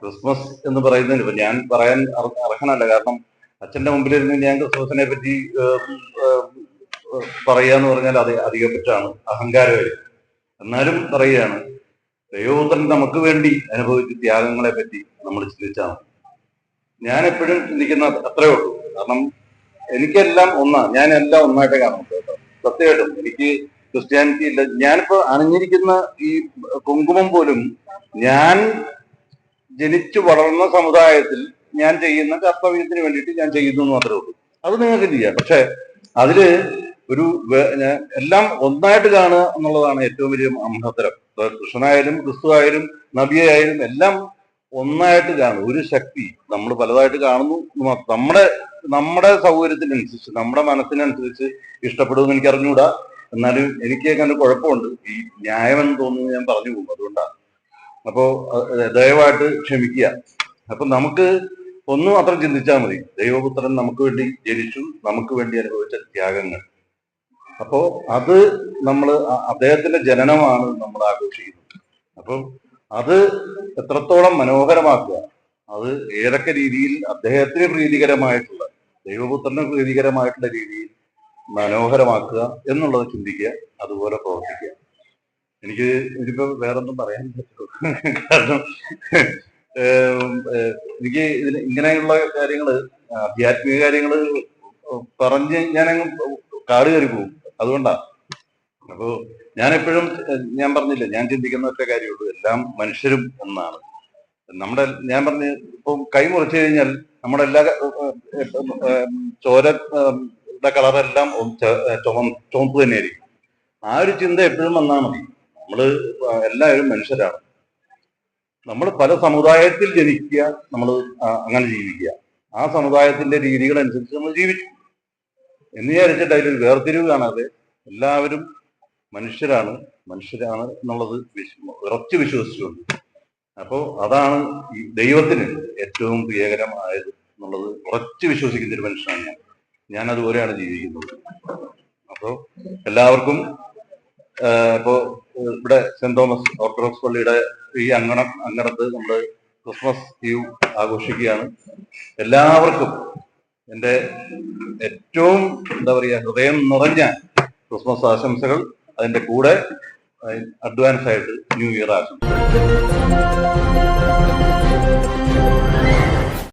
Christmas എന്ന് പറയുന്നതിന് ഇപ്പൊ ഞാൻ പറയാൻ അർഹനല്ല. കാരണം അച്ഛന്റെ മുമ്പിലിരുന്ന് ഞാൻ ക്രിസ്മസിനെ പറ്റി പറയാന്ന് പറഞ്ഞാൽ അത് അധികം പറ്റാണ് അഹങ്കാരമായി എന്നാലും പറയുകയാണ്. ദൈവപുത്രൻ നമുക്ക് വേണ്ടി അനുഭവിച്ച ത്യാഗങ്ങളെ പറ്റി നമ്മൾ ചിന്തിച്ചാൽ ഞാൻ എപ്പോഴും ചിന്തിക്കുന്ന അത്രേ ഉള്ളൂ. കാരണം എനിക്കെല്ലാം ഒന്നാ. ഞാൻ എല്ലാം ഒന്നായിട്ട് കാണുന്നുണ്ട്. കേട്ടോ സത്യമായിട്ടും എനിക്ക് ക്രിസ്ത്യാനിറ്റി ഇല്ല. ഞാനിപ്പോ അണിഞ്ഞിരിക്കുന്ന ഈ കുങ്കുമം പോലും ഞാൻ ജനിച്ചു വളർന്ന സമുദായത്തിൽ ഞാൻ ചെയ്യുന്ന കർത്തവ്യത്തിന് വേണ്ടിയിട്ട് ഞാൻ ചെയ്യുന്നു എന്ന് മാത്രമേ ഉള്ളൂ. അത് നിങ്ങൾക്ക് ചെയ്യാം. പക്ഷെ അതിൽ ഒരു എല്ലാം ഒന്നായിട്ട് കാണുക എന്നുള്ളതാണ് ഏറ്റവും വലിയ മഹത്തരം. കൃഷ്ണനായാലും ക്രിസ്തു ആയാലും നബിയായാലും എല്ലാം ഒന്നായിട്ട് കാണും ഒരു ശക്തി നമ്മൾ പലതായിട്ട് കാണുന്നു എന്ന്. നമ്മുടെ നമ്മുടെ സൗകര്യത്തിനനുസരിച്ച് നമ്മുടെ മനസ്സിനനുസരിച്ച് ഇഷ്ടപ്പെടുമെന്ന് എനിക്ക് അറിഞ്ഞുകൂടാ എന്നാലും എനിക്ക് അങ്ങനെ കുഴപ്പമുണ്ട്. ഈ ന്യായമെന്ന് തോന്നുന്നു ഞാൻ പറഞ്ഞു പോകും. അതുകൊണ്ടാണ്. അപ്പോ ദയവായിട്ട് ക്ഷമിക്കുക. അപ്പൊ നമുക്ക് ഒന്നും മാത്രം ചിന്തിച്ചാൽ മതി. ദൈവപുത്രൻ നമുക്ക് വേണ്ടി ജനിച്ചു നമുക്ക് വേണ്ടി അനുഭവിച്ച ത്യാഗങ്ങൾ. അപ്പോ അത് നമ്മൾ അദ്ദേഹത്തിന്റെ ജനനമാണ് നമ്മൾ ആഘോഷിക്കുന്നത്. അപ്പം അത് എത്രത്തോളം മനോഹരമാക്കുക. അത് ഏതൊക്കെ രീതിയിൽ അദ്ദേഹത്തിന് പ്രീതികരമായിട്ടുള്ള ദൈവപുത്രന് പ്രീതികരമായിട്ടുള്ള രീതിയിൽ മനോഹരമാക്കുക എന്നുള്ളത് ചിന്തിക്കുക അതുപോലെ പ്രവർത്തിക്കുക. എനിക്ക് ഇതിപ്പോ വേറൊന്നും പറയാൻ പറ്റുള്ളൂ കാരണം എനിക്ക് ഇതിന് ഇങ്ങനെയുള്ള കാര്യങ്ങൾ ആധ്യാത്മിക കാര്യങ്ങൾ പറഞ്ഞ് ഞാനങ്ങ് കാട് കയറി പോകും. അതുകൊണ്ടാ. അപ്പോ ഞാൻ എപ്പോഴും ഞാൻ പറഞ്ഞില്ല ഞാൻ ചിന്തിക്കുന്ന ഒറ്റ കാര്യമുള്ളൂ. എല്ലാം മനുഷ്യരും ഒന്നാണ്. നമ്മുടെ ഞാൻ പറഞ്ഞ് ഇപ്പൊ കൈ മുറിച്ചു കഴിഞ്ഞാൽ നമ്മുടെ എല്ലാ ഏഹ്, ഏഹ്, ചോര കളറെല്ലാം ചുമ- ചുവപ്പ് തന്നെയായിരിക്കും. ആ ഒരു ചിന്ത എപ്പോഴും വന്നാൽ മതി. നമ്മൾ എല്ലാവരും മനുഷ്യരാണ്. നമ്മൾ പല സമുദായത്തിൽ ജനിക്കുക നമ്മൾ അങ്ങനെ ജീവിക്കുക. ആ സമുദായത്തിന്റെ രീതികൾ അനുസരിച്ച് നമ്മൾ ജീവിച്ചു എന്ന് വിചാരിച്ചിട്ട് അതിലൊരു വേർതിരിവ് കാണാതെ എല്ലാവരും മനുഷ്യരാണ് മനുഷ്യരാണ് എന്നുള്ളത് ഉറച്ച് വിശ്വസിച്ചുകൊണ്ട്. അപ്പോൾ അതാണ് ഈ ദൈവത്തിന് ഏറ്റവും പ്രിയകരമായത് എന്നുള്ളത് ഉറച്ചു വിശ്വസിക്കുന്ന ഒരു മനുഷ്യനാണ് ഞാൻ. ഞാൻ അതുപോലെയാണ് ജീവിക്കുന്നത്. അപ്പോൾ എല്ലാവർക്കും ഇപ്പോ ഇവിടെ സെന്റ് തോമസ് ഓർത്തഡോക്സ് പള്ളിയുടെ ഈ അങ്കണം അങ്കണത്ത് നമ്മൾ ക്രിസ്മസ് ഈവ് ആഘോഷിക്കുകയാണ്. എല്ലാവർക്കും എന്റെ ഏറ്റവും എന്താ പറയുക ഹൃദയം നിറഞ്ഞ ക്രിസ്മസ് ആശംസകൾ അതിന്റെ കൂടെ അഡ്വാൻസ് ആയിട്ട് ന്യൂ ഇയർ ആശംസകൾ.